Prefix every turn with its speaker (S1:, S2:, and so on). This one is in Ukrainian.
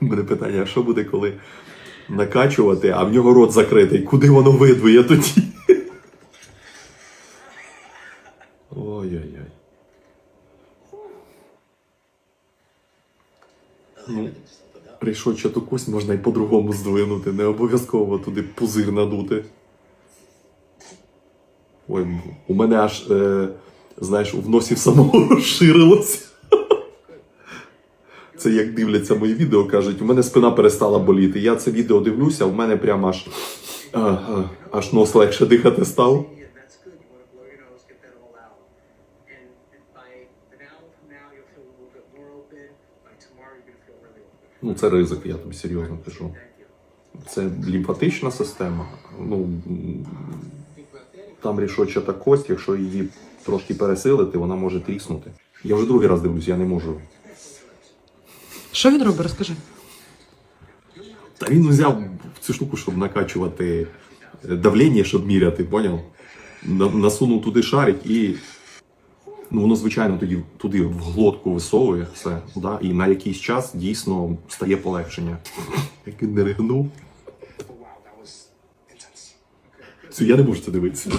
S1: Мене питання, а що буде, коли накачувати, а в нього рот закритий? Куди воно видвоє тоді? Ой-ой-ой. Ну, рішочату кость можна і по-другому здвинути, не обов'язково туди пузир надути. Ой, у мене аж, е, знаєш, в носі самого розширилося. Це як дивляться мої відео, кажуть, у мене спина перестала боліти. Я це відео дивлюся, у мене прямо аж, аж нос легше дихати став. Ну, це ризик, я тобі серйозно кажу. Це лімфатична система. Ну, там рішочата кость, якщо її трошки пересилити, вона може тріснути. Я вже другий раз дивлюсь, я не можу.
S2: Що він робить? Розкажи.
S1: Та він взяв цю штуку, щоб накачувати е, давлення, щоб міряти, поняв? Насунув туди шарик і. Ну, воно, звичайно, тоді туди в глотку висовує все, да? і на якийсь час дійсно стає полегшення. Як він не ригнув. Я не можу це дивитися.